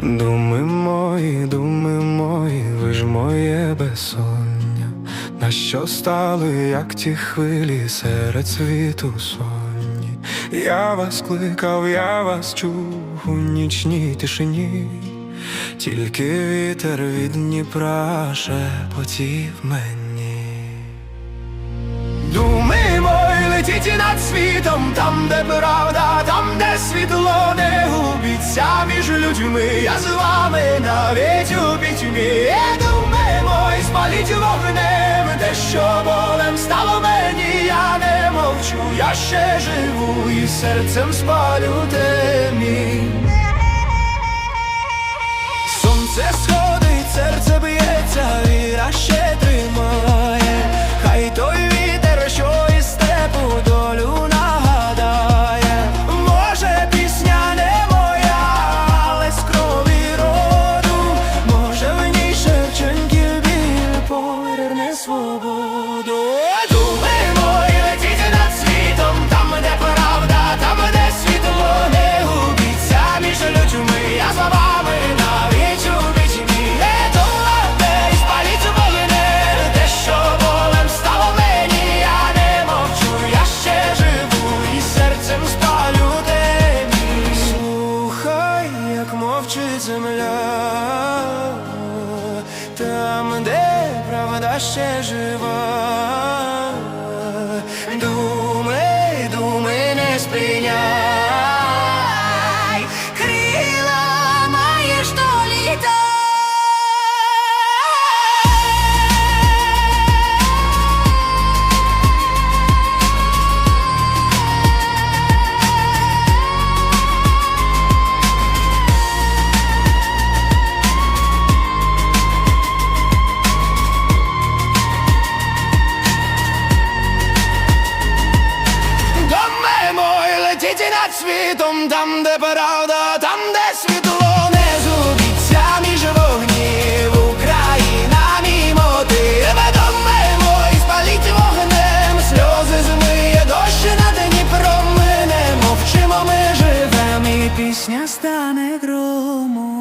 Думи мої, думи мої, ви ж моє безсоння, на що стали, як ті хвилі серед світу сонні. Я вас кликав, я вас чув у нічній тишині, тільки вітер від Дніпра шепотів мені. Думи мої летіть над світом, там, де правда, там, де світло не губиться між людьми, я з вами навіть у пітьмі. Думи мої спаліть вогнем, те, що болем стало мені, я не мовчу, я ще живу і серцем спалю темі. 说不。Ще жива. Мой, над світом, там, де правда, там, де світло не згубиться між вогнів. Україна, мій мотив Доме і спаліть вогнем, сльози змиє дощ над Дніпром. Ми не мовчимо, ми живем, і пісня стане гром